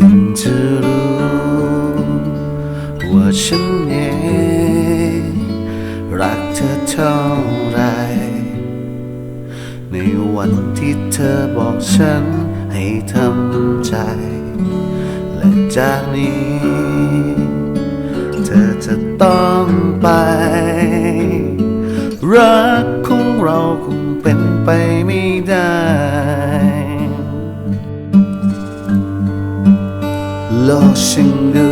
พิ่งจะรู้ว่าฉันเองรักเธอเท่าไร ในวันที่เธอบอกฉันให้ทำใจ และจากนี้ เธอจะต้องไป รักของเราคงเป็นไปไม่ได้ โลกช่างดู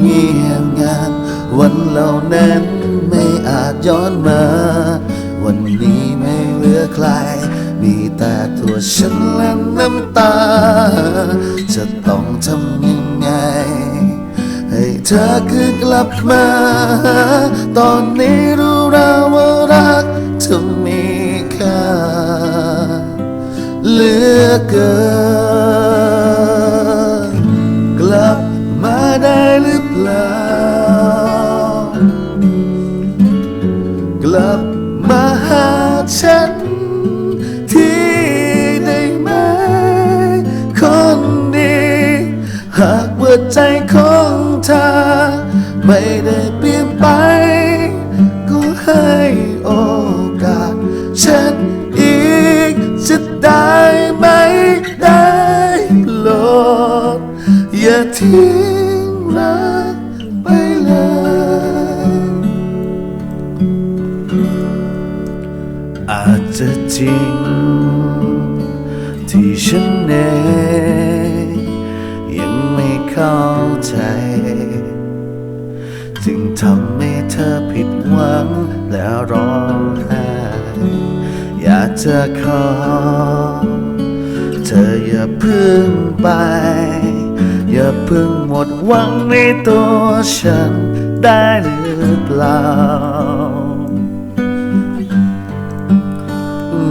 เงียบงันวันเหล่านั้นไม่อาจย้อนมา วันนี้ไม่เหลือใคร มีแต่ตัวฉันและน้ำตา จะต้องทำยังไง ให้เธอคืนกลับมา ตอนนี้รู้แล้วว่ารักเธอมีค่าเหลือเกิน หรือเปล่า กลับมาหาฉันที่ได้ไหม คนดี หากว่าใจของเธอ ไม่ได้เปลี่ยนไป ก็ให้โอกาสฉันอีกจะได้ไหมได้โปรดอย่าทิ้ง รักไปเลย อาจจะจริง ที่ฉันเองยังไม่เข้าใจ จึงทำให้เธอผิดหวังแล้วร้องไห้อยากจะขอ เธออย่าพึ่งไป อย่าพึ่งหมดหวังในตัวฉันได้หรือเปล่า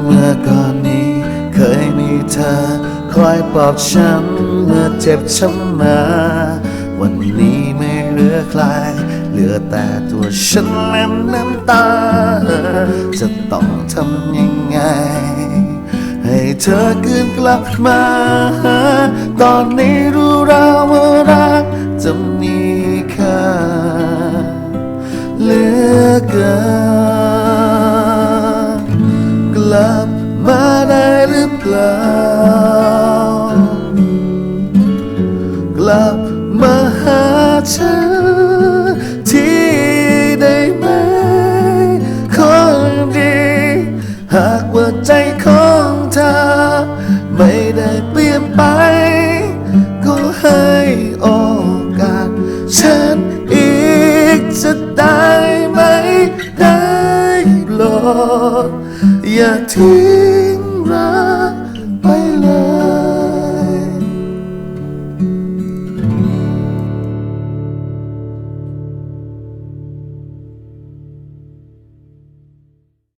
เมื่อก่อนนี้เคยมีเธอคอยปลอบฉันเมื่อเจ็บช้ำมา วันนี้ไม่เหลือใครเหลือแต่ตัวฉันและน้ำตา จะต้องทำยังไง เธอคืนกลับมา ตอนนี้รู้แล้วว่ารักจะมีค่าเหลือเกินกลับมาได้หรือเปล่ากลับมาหาฉัน ได้เปลี่ยนไป ก็ให้โอกาส ฉันอีกจะได้ไหมได้โปรดอย่าทิ้